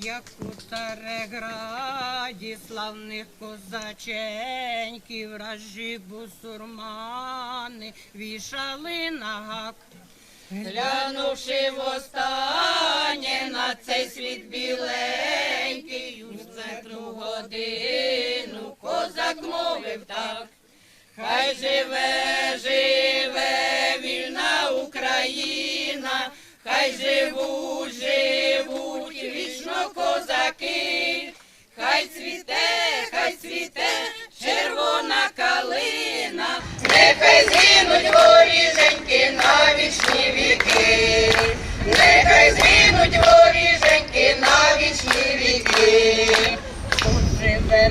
як у Цареграді славних козаченьків, вражі бусурмани вішали на гак. Глянувши востаннє на цей світ біленький, у церкву годину козак мовив так. Хай живе, живе вільна Україна, хай живуть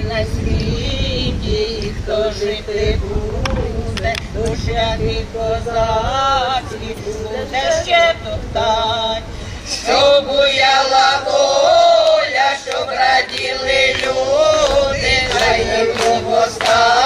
на світі, хто жити буде, душа ти козацький, буде ще топтать, що буяла воля, щоб раділи люди, хай не постать.